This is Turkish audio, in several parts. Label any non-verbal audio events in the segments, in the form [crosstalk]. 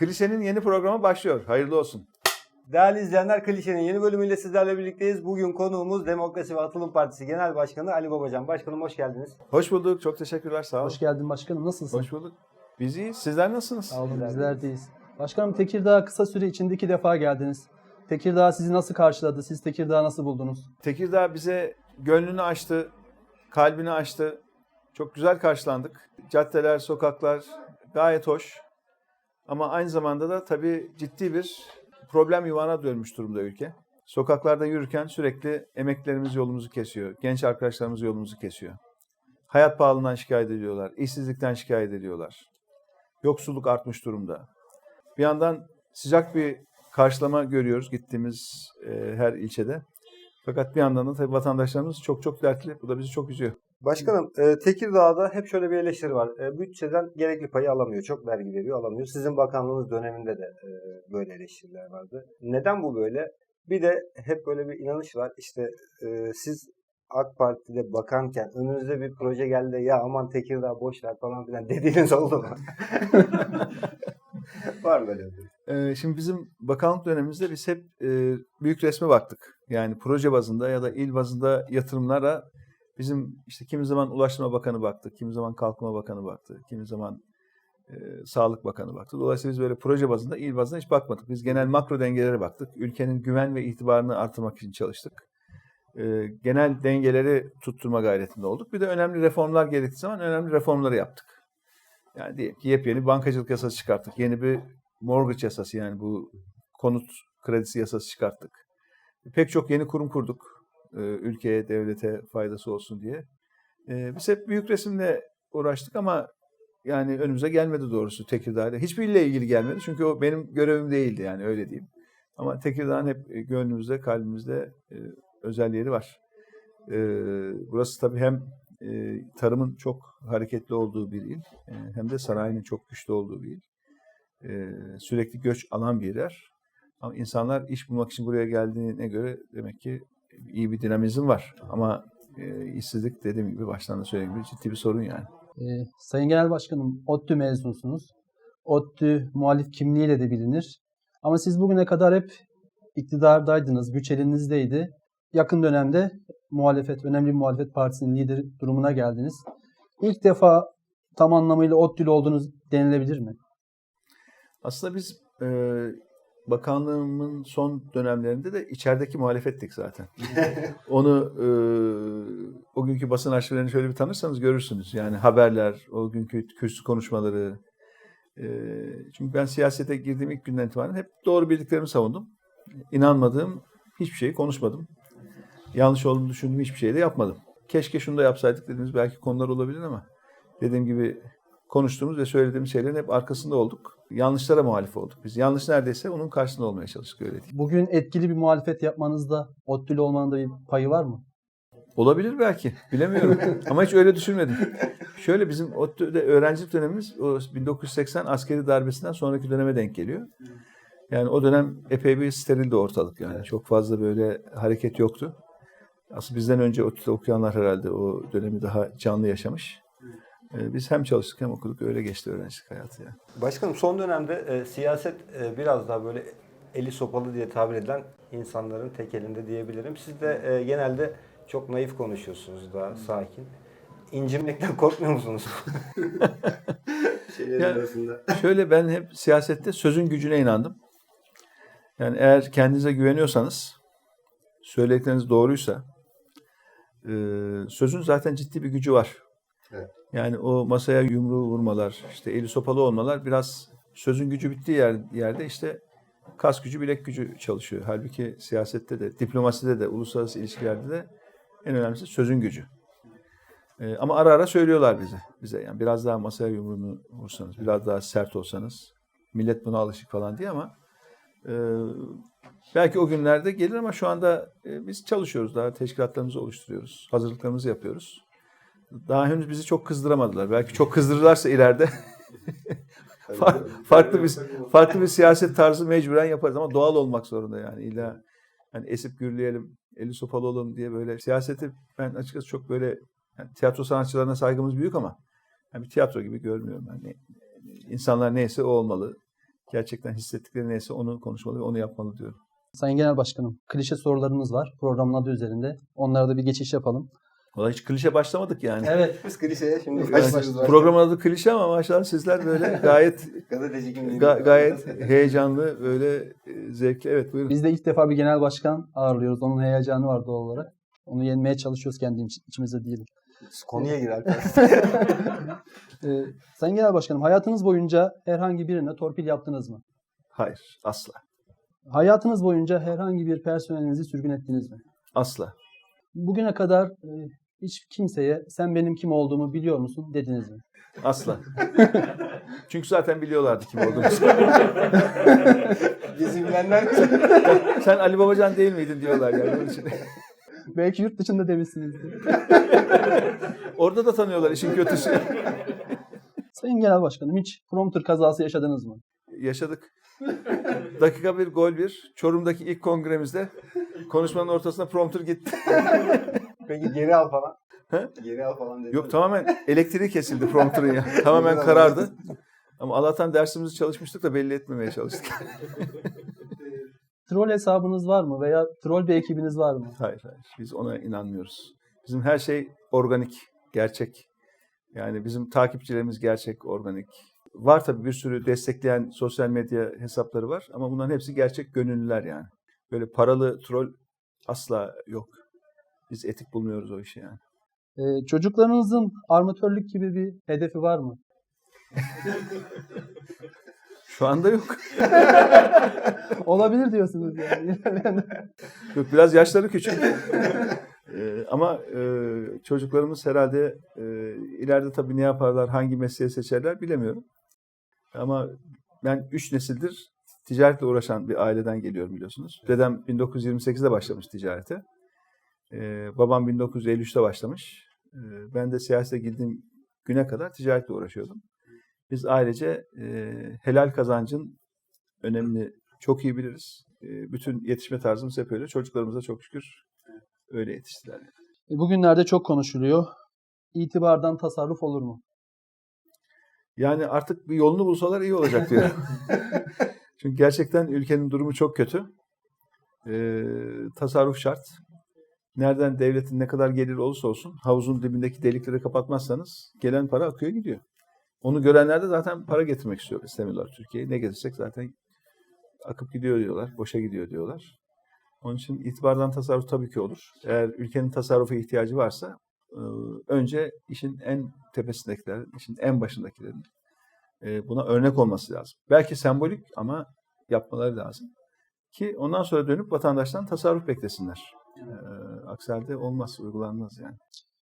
Klişenin yeni programı başlıyor. Hayırlı olsun. Değerli izleyenler Klişe'nin yeni bölümüyle sizlerle birlikteyiz. Bugün konuğumuz Demokrasi ve Atılım Partisi Genel Başkanı Ali Babacan. Başkanım hoş geldiniz. Hoş bulduk. Çok teşekkürler. Sağ olun. Hoş geldin başkanım. Nasılsın? Hoş bulduk. Biz iyiyiz. Sizler nasılsınız? Sağ olun Bizler deyiz. Başkanım Tekirdağ kısa süre içinde iki defa geldiniz. Tekirdağ sizi nasıl karşıladı? Siz Tekirdağ nasıl buldunuz? Tekirdağ bize gönlünü açtı, kalbini açtı. Çok güzel karşılandık. Caddeler, sokaklar gayet hoş. Ama aynı zamanda da tabii ciddi bir problem yuvana dönmüş durumda ülke. Sokaklarda yürürken sürekli emeklerimiz yolumuzu kesiyor. Genç arkadaşlarımız yolumuzu kesiyor. Hayat pahalılığından şikayet ediyorlar. işsizlikten şikayet ediyorlar. Yoksulluk artmış durumda. Bir yandan sıcak bir karşılama görüyoruz gittiğimiz e, her ilçede. Fakat bir yandan da tabii vatandaşlarımız çok çok dertli. Bu da bizi çok üzüyor. Başkanım e, Tekirdağ'da hep şöyle bir eleştiri var. E, bütçeden gerekli payı alamıyor. Çok vergi veriyor alamıyor. Sizin bakanlığınız döneminde de e, böyle eleştiriler vardı. Neden bu böyle? Bir de hep böyle bir inanış var. İşte e, siz AK Parti'de bakanken önünüze bir proje geldi ya aman Tekirdağ boş ver falan filan [laughs] dediğiniz oldu mu? [laughs] var böyle. Ee, şimdi bizim bakanlık dönemimizde biz hep e, büyük resme baktık. Yani proje bazında ya da il bazında yatırımlara bizim işte kimi zaman Ulaştırma Bakanı baktı, kimi zaman Kalkınma Bakanı baktı, kimi zaman e, Sağlık Bakanı baktı. Dolayısıyla biz böyle proje bazında, il bazında hiç bakmadık. Biz genel makro dengelere baktık. Ülkenin güven ve itibarını artırmak için çalıştık. E, genel dengeleri tutturma gayretinde olduk. Bir de önemli reformlar gerektiği zaman önemli reformları yaptık. Yani diyelim ki yepyeni bankacılık yasası çıkarttık. Yeni bir mortgage yasası yani bu konut kredisi yasası çıkarttık. Pek çok yeni kurum kurduk. E, Ülkeye, devlete faydası olsun diye. E, Biz hep büyük resimle uğraştık ama yani önümüze gelmedi doğrusu Tekirdağ'da. Hiçbir ille ilgili gelmedi çünkü o benim görevim değildi yani öyle diyeyim. Ama Tekirdağ'ın hep e, gönlümüzde, kalbimizde e, özel yeri var. Burası tabii hem tarımın çok hareketli olduğu bir il hem de sanayinin çok güçlü olduğu bir il. Sürekli göç alan bir yer. Ama insanlar iş bulmak için buraya geldiğine göre demek ki iyi bir dinamizm var. Ama e, işsizlik dediğim gibi baştan da söylediğim gibi ciddi bir sorun yani. Ee, Sayın Genel Başkanım ODTÜ mezunsunuz. ODTÜ muhalif kimliğiyle de bilinir. Ama siz bugüne kadar hep iktidardaydınız, güç elinizdeydi. Yakın dönemde muhalefet, önemli bir muhalefet partisinin lideri durumuna geldiniz. İlk defa tam anlamıyla ODTÜ'lü olduğunuz denilebilir mi? Aslında biz e, bakanlığımın son dönemlerinde de içerideki muhalefettik zaten. [laughs] Onu e, o günkü basın arşivlerini şöyle bir tanırsanız görürsünüz. Yani haberler, o günkü kürsü konuşmaları. E, çünkü ben siyasete girdiğim ilk günden itibaren hep doğru bildiklerimi savundum. İnanmadığım hiçbir şeyi konuşmadım. Yanlış olduğunu düşündüğüm hiçbir şeyi de yapmadım. Keşke şunu da yapsaydık dediğimiz belki konular olabilir ama dediğim gibi konuştuğumuz ve söylediğimiz şeylerin hep arkasında olduk. Yanlışlara muhalif olduk. Biz yanlış neredeyse onun karşısında olmaya çalıştık öyle değil. Bugün etkili bir muhalefet yapmanızda ODTÜ'lü olmanın da bir payı var mı? Olabilir belki. Bilemiyorum. [laughs] Ama hiç öyle düşünmedim. Şöyle bizim ODTÜ'de öğrencilik dönemimiz o 1980 askeri darbesinden sonraki döneme denk geliyor. Yani o dönem epey bir sterildi ortalık yani. Çok fazla böyle hareket yoktu. Aslında bizden önce ODTÜ'de okuyanlar herhalde o dönemi daha canlı yaşamış. Ee, Biz hem çalıştık hem okuduk. Öyle geçti öğrencilik hayatı yani. Başkanım son dönemde e, siyaset e, biraz daha böyle eli sopalı diye tabir edilen insanların tek elinde diyebilirim. Siz de e, genelde çok naif konuşuyorsunuz daha sakin. İncinmekten korkmuyor musunuz? [laughs] Şeylerin Ya- arasında. Şöyle ben hep siyasette sözün gücüne inandım. Yani eğer kendinize güveniyorsanız, söyledikleriniz doğruysa, e, sözün zaten ciddi bir gücü var. Evet. Yani o masaya yumruğu vurmalar, işte eli sopalı olmalar biraz sözün gücü bittiği yer, yerde işte kas gücü, bilek gücü çalışıyor. Halbuki siyasette de, diplomaside de, uluslararası ilişkilerde de en önemlisi sözün gücü. Ee, ama ara ara söylüyorlar bize. Bize yani biraz daha masaya yumruğunu vursanız, biraz daha sert olsanız, millet buna alışık falan diye ama e, belki o günlerde gelir ama şu anda e, biz çalışıyoruz. Daha teşkilatlarımızı oluşturuyoruz. Hazırlıklarımızı yapıyoruz. Daha henüz bizi çok kızdıramadılar. Belki çok kızdırırlarsa ileride [laughs] Fa- farklı bir farklı bir siyaset tarzı mecburen yaparız ama doğal olmak zorunda yani illa hani esip gürleyelim, eli sopalı olalım diye böyle siyaseti ben açıkçası çok böyle yani tiyatro sanatçılarına saygımız büyük ama yani bir tiyatro gibi görmüyorum. Yani insanlar neyse o olmalı. gerçekten hissettikleri neyse onu konuşmalı ve onu yapmalı diyorum. Sayın Genel Başkanım, klişe sorularımız var programın adı üzerinde. Onlara da bir geçiş yapalım. Valla hiç klişe başlamadık yani. Evet. Biz klişeye şimdi Yani başlıyoruz. programın adı klişe ama maşallah sizler böyle [laughs] gayet ga- gayet heyecanlı, böyle e, zevkli. Evet buyurun. Biz de ilk defa bir genel başkan ağırlıyoruz. Onun heyecanı var doğal olarak. Onu yenmeye çalışıyoruz kendi iç- içimizde diyelim. Konuya girer. [laughs] Ee, Sayın Genel Başkanım, hayatınız boyunca herhangi birine torpil yaptınız mı? Hayır, asla. Hayatınız boyunca herhangi bir personelinizi sürgün ettiniz mi? Asla. Bugüne kadar e, hiç kimseye sen benim kim olduğumu biliyor musun dediniz mi? Asla. [laughs] Çünkü zaten biliyorlardı kim olduğumuzu. [laughs] Bizi bilenler [laughs] Sen Ali Babacan değil miydin diyorlar yani. Onun için. Belki yurt dışında demişsinizdir. Orada da tanıyorlar işin kötüsü. Sayın Genel Başkanım hiç prompter kazası yaşadınız mı? Yaşadık. Dakika bir gol bir. Çorum'daki ilk kongremizde konuşmanın ortasına prompter gitti. Peki geri al falan. Geri al falan dedi. Yok tamamen elektriği kesildi prompterın ya. [laughs] Tamamen karardı. Ama Allah'tan dersimizi çalışmıştık da belli etmemeye çalıştık. [laughs] Troll hesabınız var mı veya troll bir ekibiniz var mı? Hayır hayır. Biz ona inanmıyoruz. Bizim her şey organik, gerçek. Yani bizim takipçilerimiz gerçek, organik. Var tabii bir sürü destekleyen sosyal medya hesapları var ama bunların hepsi gerçek gönüllüler yani. Böyle paralı troll asla yok. Biz etik bulmuyoruz o işi yani. Ee, çocuklarınızın armatörlük gibi bir hedefi var mı? Şu anda yok. [laughs] Olabilir diyorsunuz yani. [laughs] Yok biraz yaşları küçük. Ee, ama e, çocuklarımız herhalde e, ileride tabii ne yaparlar, hangi mesleği seçerler bilemiyorum. Ama ben üç nesildir ticaretle uğraşan bir aileden geliyorum biliyorsunuz. Dedem 1928'de başlamış ticarete. Ee, babam 1953'te başlamış. Ee, ben de siyasete girdiğim güne kadar ticaretle uğraşıyordum. Biz ailece e, helal kazancın önemini çok iyi biliriz. E, bütün yetişme tarzımız hep öyle. Çocuklarımız da çok şükür öyle yetiştiler. E, Bugünlerde çok konuşuluyor. İtibardan tasarruf olur mu? Yani artık bir yolunu bulsalar iyi olacak diyor. [laughs] Çünkü gerçekten ülkenin durumu çok kötü. Ee, tasarruf şart. Nereden devletin ne kadar gelir olursa olsun havuzun dibindeki delikleri kapatmazsanız gelen para akıyor gidiyor. Onu görenler de zaten para getirmek istiyor, istemiyorlar Türkiye'ye. Ne getirsek zaten akıp gidiyor diyorlar, boşa gidiyor diyorlar. Onun için itibardan tasarruf tabii ki olur. Eğer ülkenin tasarrufa ihtiyacı varsa e, önce işin en tepesindekilerin, işin en başındakilerin buna örnek olması lazım. Belki sembolik ama yapmaları lazım. Ki ondan sonra dönüp vatandaştan tasarruf beklesinler. E, aksi halde olmaz, uygulanmaz yani.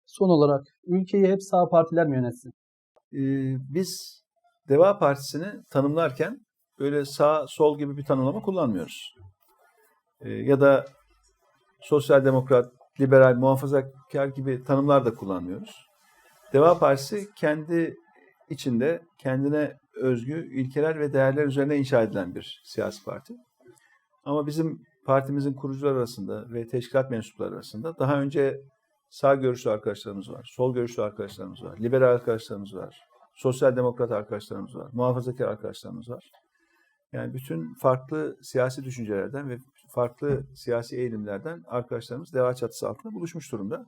Son olarak ülkeyi hep sağ partiler mi yönetsin? E, biz Deva Partisi'ni tanımlarken böyle sağ sol gibi bir tanımlama kullanmıyoruz. E, ya da sosyal demokrat, liberal, muhafazakar gibi tanımlar da kullanmıyoruz. Deva Partisi kendi içinde kendine özgü ilkeler ve değerler üzerine inşa edilen bir siyasi parti. Ama bizim partimizin kurucular arasında ve teşkilat mensupları arasında daha önce sağ görüşlü arkadaşlarımız var, sol görüşlü arkadaşlarımız var, liberal arkadaşlarımız var, sosyal demokrat arkadaşlarımız var, muhafazakar arkadaşlarımız var. Yani bütün farklı siyasi düşüncelerden ve farklı siyasi eğilimlerden arkadaşlarımız deva çatısı altında buluşmuş durumda.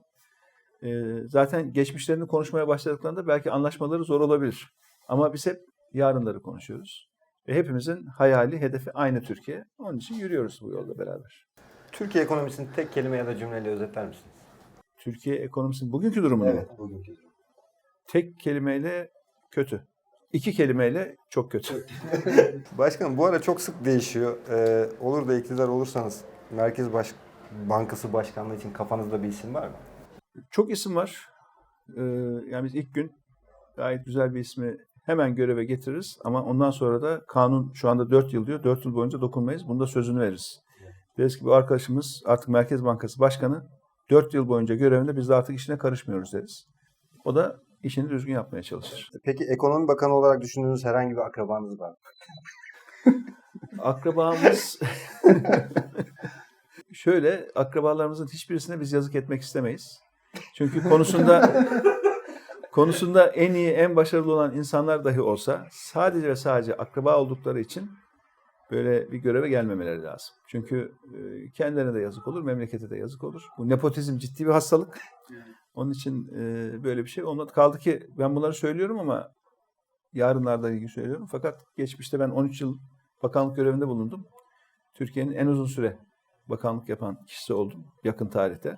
Ee, zaten geçmişlerini konuşmaya başladıklarında belki anlaşmaları zor olabilir. Ama biz hep yarınları konuşuyoruz. Ve hepimizin hayali, hedefi aynı Türkiye. Onun için yürüyoruz bu yolda beraber. Türkiye ekonomisini tek kelime ya da cümleyle özetler misiniz? Türkiye ekonomisinin bugünkü durumunu mu? bugünkü durum. tek kelimeyle kötü. İki kelimeyle çok kötü. [laughs] Başkanım bu ara çok sık değişiyor. Ee, olur da iktidar olursanız Merkez Baş Bankası Başkanlığı için kafanızda bir isim var mı? Çok isim var. Ee, yani biz ilk gün gayet güzel bir ismi hemen göreve getiririz. Ama ondan sonra da kanun şu anda 4 yıl diyor. 4 yıl boyunca dokunmayız. Bunda sözünü veririz. Deriz ki bu arkadaşımız artık Merkez Bankası Başkanı 4 yıl boyunca görevinde biz de artık işine karışmıyoruz deriz. O da işini düzgün yapmaya çalışır. Peki ekonomi bakanı olarak düşündüğünüz herhangi bir akrabanız var mı? [laughs] Akrabamız [laughs] şöyle akrabalarımızın hiçbirisine biz yazık etmek istemeyiz. Çünkü konusunda [laughs] konusunda en iyi, en başarılı olan insanlar dahi olsa sadece ve sadece akraba oldukları için böyle bir göreve gelmemeleri lazım. Çünkü e, kendilerine de yazık olur, memlekete de yazık olur. Bu nepotizm ciddi bir hastalık. Onun için e, böyle bir şey olmadı. Kaldı ki ben bunları söylüyorum ama yarınlarla ilgili söylüyorum. Fakat geçmişte ben 13 yıl bakanlık görevinde bulundum. Türkiye'nin en uzun süre bakanlık yapan kişisi oldum yakın tarihte.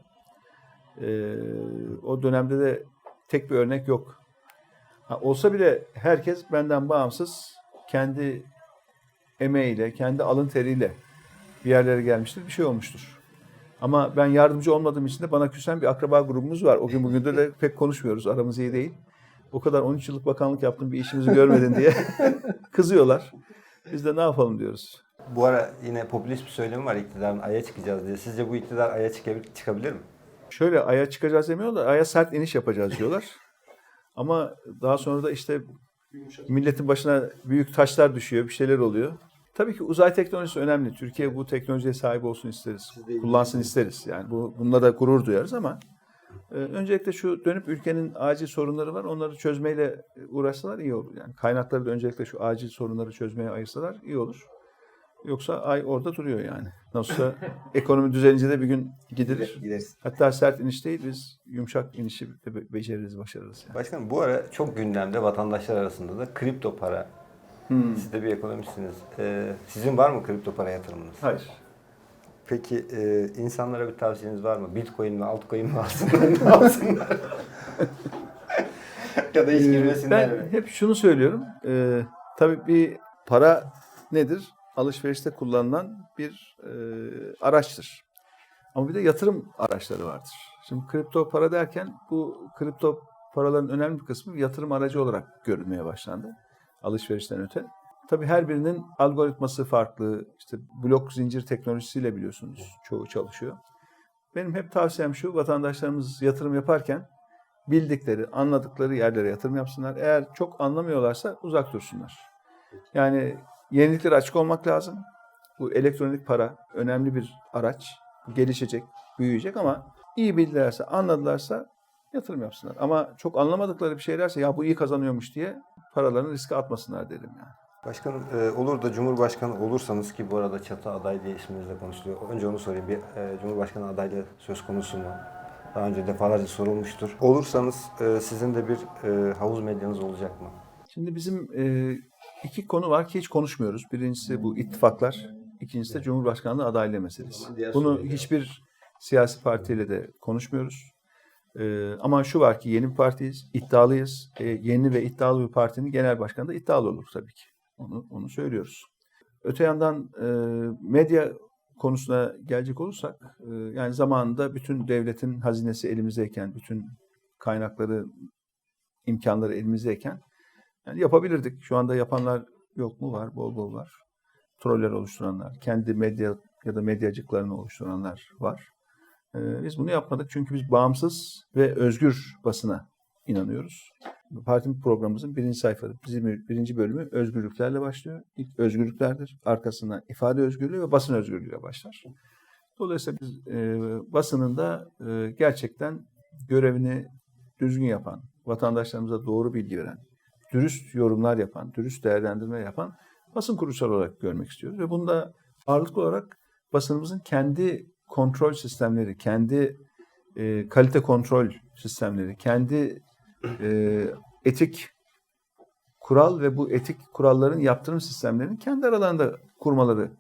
E, o dönemde de tek bir örnek yok. Ha, olsa bile herkes benden bağımsız kendi emeğiyle, kendi alın teriyle bir yerlere gelmiştir, bir şey olmuştur. Ama ben yardımcı olmadığım için de bana küsen bir akraba grubumuz var. O gün bugün de, pek konuşmuyoruz, aramız iyi değil. O kadar 13 yıllık bakanlık yaptım bir işimizi görmedin diye [laughs] kızıyorlar. Biz de ne yapalım diyoruz. Bu ara yine popülist bir söylemi var iktidarın aya çıkacağız diye. Sizce bu iktidar aya çıkabilir mi? Şöyle aya çıkacağız demiyorlar, aya sert iniş yapacağız diyorlar. [laughs] Ama daha sonra da işte milletin başına büyük taşlar düşüyor, bir şeyler oluyor. Tabii ki uzay teknolojisi önemli. Türkiye bu teknolojiye sahip olsun isteriz. Kullansın isteriz. Yani bu bununla da gurur duyarız ama e, öncelikle şu dönüp ülkenin acil sorunları var. Onları çözmeyle uğraşsalar iyi olur. Yani kaynakları da öncelikle şu acil sorunları çözmeye ayırsalar iyi olur. Yoksa ay orada duruyor yani. Nasılsa [laughs] ekonomi düzelince de bir gün gidilir. Gideriz. Hatta sert iniş değil biz yumuşak inişi de be- beceririz, başarırız. Yani. Başkanım bu ara çok gündemde vatandaşlar arasında da kripto para. Siz de bir ekonomistsiniz. Ee, sizin var mı kripto para yatırımınız? Hayır. Peki e, insanlara bir tavsiyeniz var mı? Bitcoin mi, altcoin mi alsınlar, ne alsınlar? [laughs] ya da hiç girmesinler Ben mi? hep şunu söylüyorum. Ee, tabii bir para nedir? Alışverişte kullanılan bir e, araçtır. Ama bir de yatırım araçları vardır. Şimdi kripto para derken bu kripto paraların önemli bir kısmı yatırım aracı olarak görülmeye başlandı. Alışverişten öte. Tabii her birinin algoritması farklı. İşte blok zincir teknolojisiyle biliyorsunuz çoğu çalışıyor. Benim hep tavsiyem şu, vatandaşlarımız yatırım yaparken bildikleri, anladıkları yerlere yatırım yapsınlar. Eğer çok anlamıyorlarsa uzak dursunlar. Yani yeniliklere açık olmak lazım. Bu elektronik para önemli bir araç. Gelişecek, büyüyecek ama iyi bildilerse, anladılarsa yatırım yapsınlar. Ama çok anlamadıkları bir şeylerse ya bu iyi kazanıyormuş diye paralarını riske atmasınlar derim yani. Başkanım e, olur da Cumhurbaşkanı olursanız ki bu arada çatı aday diye isminizle konuşuluyor. Önce onu sorayım. Bir e, Cumhurbaşkanı adaylığı söz konusu mu? Daha önce defalarca sorulmuştur. Olursanız e, sizin de bir havuz medyanız olacak mı? Şimdi bizim iki konu var ki hiç konuşmuyoruz. Birincisi bu ittifaklar, ikincisi de Cumhurbaşkanlığı adaylığı meselesi. Bunu hiçbir siyasi partiyle de konuşmuyoruz. E, ama şu var ki yeni bir partiyiz, iddialıyız. E, yeni ve iddialı bir partinin genel başkanı da iddialı olur tabii ki. Onu, onu söylüyoruz. Öte yandan e, medya konusuna gelecek olursak, e, yani zamanında bütün devletin hazinesi elimizdeyken, bütün kaynakları, imkanları elimizdeyken yani yapabilirdik. Şu anda yapanlar yok mu? Var, bol bol var. Troller oluşturanlar, kendi medya ya da medyacıklarını oluşturanlar var. Ee, biz bunu yapmadık çünkü biz bağımsız ve özgür basına inanıyoruz. Parti programımızın birinci sayfası, bizim birinci bölümü özgürlüklerle başlıyor. İlk özgürlüklerdir. Arkasından ifade özgürlüğü ve basın özgürlüğüyle başlar. Dolayısıyla biz e, basının da e, gerçekten görevini düzgün yapan, vatandaşlarımıza doğru bilgi veren, dürüst yorumlar yapan, dürüst değerlendirme yapan basın kuruluşları olarak görmek istiyoruz. Ve bunda ağırlıklı olarak basınımızın kendi kontrol sistemleri, kendi e, kalite kontrol sistemleri, kendi e, etik kural ve bu etik kuralların yaptırım sistemlerini kendi aralarında kurmaları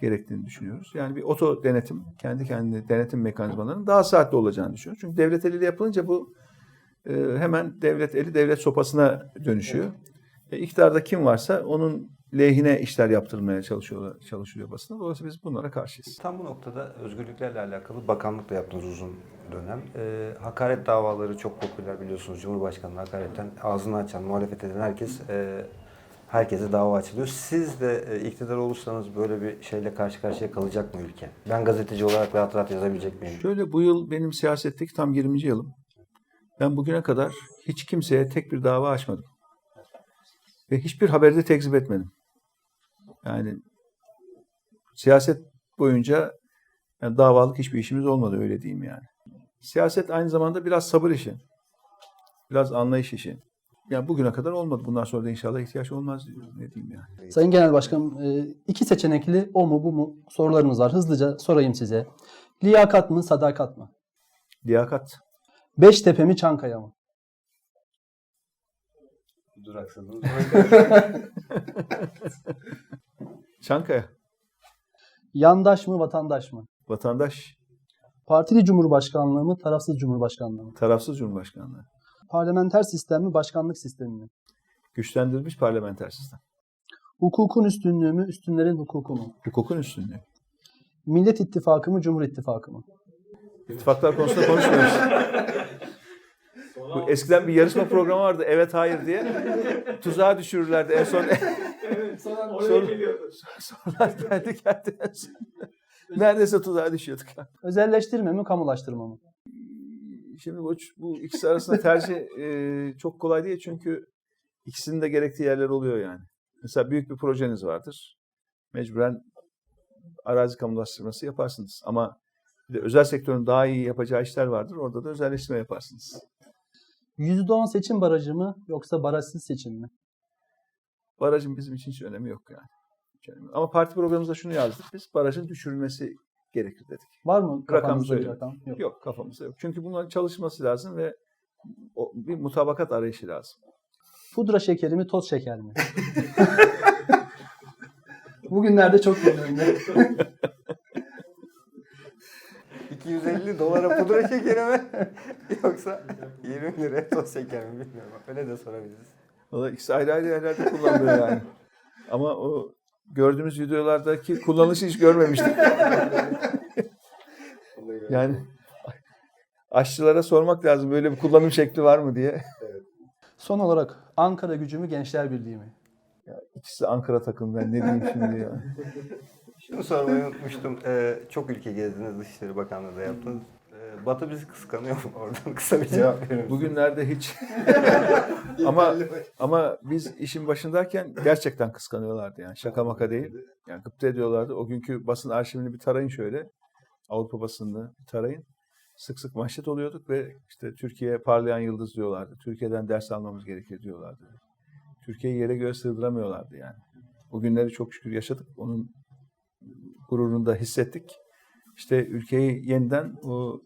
gerektiğini düşünüyoruz. Yani bir oto denetim, kendi kendine denetim mekanizmalarının daha saatli olacağını düşünüyoruz. Çünkü devlet eliyle yapılınca bu e, hemen devlet eli devlet sopasına dönüşüyor. E, iktidarda kim varsa onun lehine işler yaptırmaya çalışıyor, çalışıyor basına. Dolayısıyla biz bunlara karşıyız. Tam bu noktada özgürlüklerle alakalı bakanlıkla yaptığınız uzun dönem. E, hakaret davaları çok popüler biliyorsunuz. Cumhurbaşkanı'na hakaretten ağzını açan, muhalefet eden herkes e, herkese dava açılıyor. Siz de e, iktidar olursanız böyle bir şeyle karşı karşıya kalacak mı ülke? Ben gazeteci olarak rahat rahat yazabilecek miyim? Şöyle bu yıl benim siyasetteki tam 20. yılım. Ben bugüne kadar hiç kimseye tek bir dava açmadım. Ve hiçbir haberde tekzip etmedim. Yani siyaset boyunca yani davalık hiçbir işimiz olmadı öyle diyeyim yani. Siyaset aynı zamanda biraz sabır işi. Biraz anlayış işi. yani bugüne kadar olmadı. Bundan sonra da inşallah ihtiyaç olmaz. Ne diyeyim yani. Sayın Genel Başkanım, e, iki seçenekli o mu bu mu sorularımız var. Hızlıca sorayım size. Liyakat mı, sadakat mı? Liyakat. Beştepe mi, Çankaya mı? Duraksadınız. [laughs] Çankaya. Yandaş mı, vatandaş mı? Vatandaş. Partili Cumhurbaşkanlığı mı, tarafsız Cumhurbaşkanlığı mı? Tarafsız Cumhurbaşkanlığı. Parlamenter sistem mi, başkanlık sistemi mi? Güçlendirilmiş parlamenter sistem. Hukukun üstünlüğü mü, üstünlerin hukuku mu? Hukukun üstünlüğü. Millet İttifakı mı, Cumhur İttifakı mı? İttifaklar konusunda konuşmuyoruz. Bu eskiden bir yarışma programı vardı. Evet hayır diye. Tuzağa düşürürlerdi. En son Soru- sorular geldi geldi. En son. Neredeyse tuzağa düşüyorduk. Özelleştirme mi, kamulaştırma mı? Şimdi bu, bu ikisi arasında tercih e, çok kolay değil çünkü ikisinin de gerektiği yerler oluyor yani. Mesela büyük bir projeniz vardır. Mecburen arazi kamulaştırması yaparsınız. Ama bir de özel sektörün daha iyi yapacağı işler vardır. Orada da özelleştirme yaparsınız. %10 seçim barajı mı, yoksa barajsız seçim mi? Barajın bizim için hiç önemi yok yani. Hiç önemi yok. Ama parti programımızda şunu yazdık biz. Barajın düşürülmesi gerekir dedik. Var mı Rakam kafanızda bir rakam? Yok. Yok kafamızda yok. Çünkü bunların çalışması lazım ve bir mutabakat arayışı lazım. Pudra şekeri mi, toz şeker mi? [laughs] Bugünlerde çok önemli. [laughs] 250 dolara pudra şekeri mi? [laughs] Yoksa 20 liraya toz şeker mi bilmiyorum. Öyle de sorabiliriz. Valla ikisi ayrı ayrı yerlerde kullanılıyor yani. Ama o gördüğümüz videolardaki kullanışı hiç görmemiştik. Yani aşçılara sormak lazım böyle bir kullanım şekli var mı diye. Son olarak Ankara gücü mü, Gençler Birliği mi? İkisi Ankara takım ben ne diyeyim şimdi ya. Şunu sormayı unutmuştum. Ee, çok ülke gezdiniz, Dışişleri Bakanlığı da yaptınız. Ee, Batı bizi kıskanıyor mu? [laughs] Oradan kısa bir cevap misiniz? Bugünlerde hiç [laughs] ama ama biz işin başındayken gerçekten kıskanıyorlardı yani şaka maka değil. Yani gıpta ediyorlardı. O günkü basın arşivini bir tarayın şöyle. Avrupa basınını bir tarayın. Sık sık manşet oluyorduk ve işte Türkiye parlayan yıldız diyorlardı. Türkiye'den ders almamız gerekir diyorlardı. Türkiye'yi yere göğe sığdıramıyorlardı yani. O günleri çok şükür yaşadık. Onun gururunu da hissettik. İşte ülkeyi yeniden o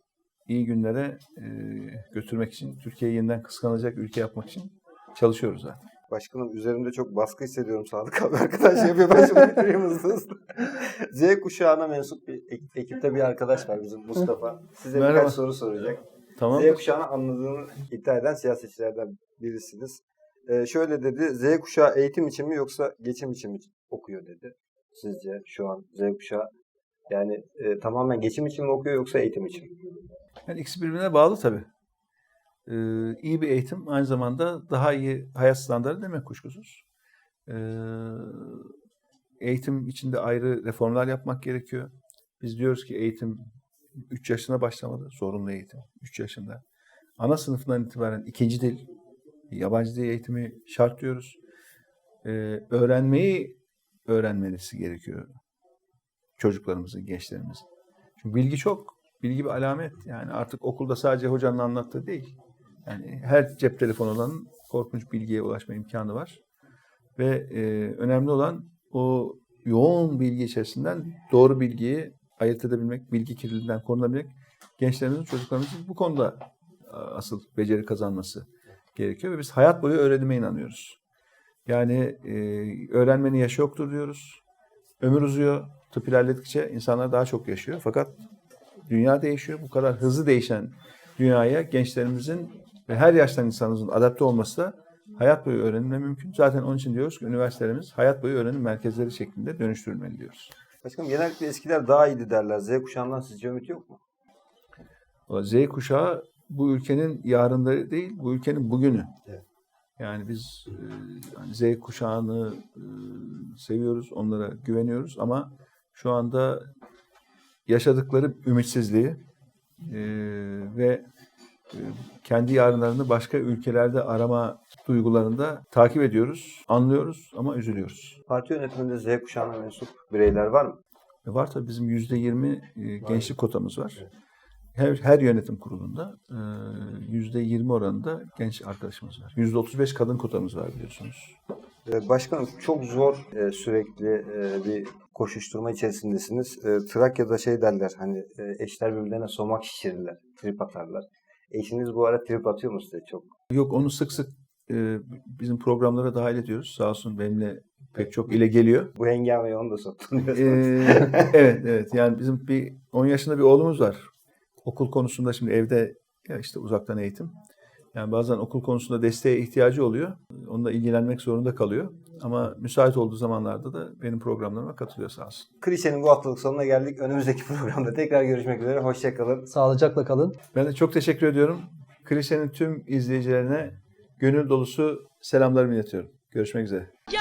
iyi günlere e, götürmek için, Türkiye'yi yeniden kıskanacak ülke yapmak için çalışıyoruz zaten. Başkanım üzerimde çok baskı hissediyorum Sadık abi. Arkadaş yapıyor ben şunu bitireyim hızlı hızlı. Z kuşağına mensup bir ek- ekipte bir arkadaş var bizim Mustafa. Size Merhaba. birkaç soru soracak. Tamam. Z kuşağını anladığını iddia eden siyasetçilerden birisiniz. Ee, şöyle dedi, Z kuşağı eğitim için mi yoksa geçim için mi okuyor dedi. Sizce şu an Z yani e, tamamen geçim için mi okuyor yoksa eğitim için? Yani ikisi birbirine bağlı tabii. Ee, iyi bir eğitim aynı zamanda daha iyi hayat standartı demek kuşkusuz. Ee, eğitim içinde ayrı reformlar yapmak gerekiyor. Biz diyoruz ki eğitim 3 yaşına başlamalı, zorunlu eğitim 3 yaşında. Ana sınıfından itibaren ikinci dil, yabancı dil eğitimi şart diyoruz. Ee, öğrenmeyi öğrenmesi gerekiyor çocuklarımızın, gençlerimizin. Çünkü bilgi çok, bilgi bir alamet. Yani artık okulda sadece hocanın anlattığı değil. Yani her cep telefonu olanın korkunç bilgiye ulaşma imkanı var. Ve e, önemli olan o yoğun bilgi içerisinden doğru bilgiyi ayırt edebilmek, bilgi kirliliğinden korunabilmek. Gençlerimizin, çocuklarımızın bu konuda asıl beceri kazanması gerekiyor. Ve biz hayat boyu öğrenime inanıyoruz. Yani e, öğrenmenin yaşı yoktur diyoruz. Ömür uzuyor. Tıp ilerledikçe insanlar daha çok yaşıyor. Fakat dünya değişiyor. Bu kadar hızlı değişen dünyaya gençlerimizin ve her yaştan insanımızın adapte olması da hayat boyu öğrenimle mümkün. Zaten onun için diyoruz ki üniversitelerimiz hayat boyu öğrenim merkezleri şeklinde dönüştürülmeli diyoruz. Başkanım genellikle eskiler daha iyiydi derler. Z kuşağından sizce ümit yok mu? Z kuşağı bu ülkenin yarınları değil, bu ülkenin bugünü. Evet. Yani biz e, yani Z kuşağını e, seviyoruz, onlara güveniyoruz ama şu anda yaşadıkları ümitsizliği e, ve kendi yarınlarını başka ülkelerde arama duygularında takip ediyoruz, anlıyoruz ama üzülüyoruz. Parti yönetiminde Z kuşağına mensup bireyler var mı? E var tabii bizim yüzde yirmi e, gençlik kotamız var. Her, her yönetim kurulunda e, yüzde 20 oranında genç arkadaşımız var. Yüzde 35 kadın kotamız var biliyorsunuz. Ee, Başkanım çok zor e, sürekli e, bir koşuşturma içerisindesiniz. E, Trakya'da şey derler hani e, eşler birbirlerine somak şişirirler, trip atarlar. Eşiniz bu ara trip atıyor mu size çok? Yok onu sık sık e, bizim programlara dahil ediyoruz. Sağ olsun benimle pek çok ile geliyor. Bu hengameyi onu da. Ee, evet evet yani bizim bir 10 yaşında bir oğlumuz var. Okul konusunda şimdi evde ya işte uzaktan eğitim. Yani bazen okul konusunda desteğe ihtiyacı oluyor. Onunla ilgilenmek zorunda kalıyor. Ama müsait olduğu zamanlarda da benim programlarıma katılıyor sağ olsun. Klişenin bu haftalık sonuna geldik. Önümüzdeki [laughs] programda tekrar görüşmek üzere. Hoşçakalın. Sağlıcakla kalın. Ben de çok teşekkür ediyorum. Klise'nin tüm izleyicilerine gönül dolusu selamlarımı iletiyorum. Görüşmek üzere. Ya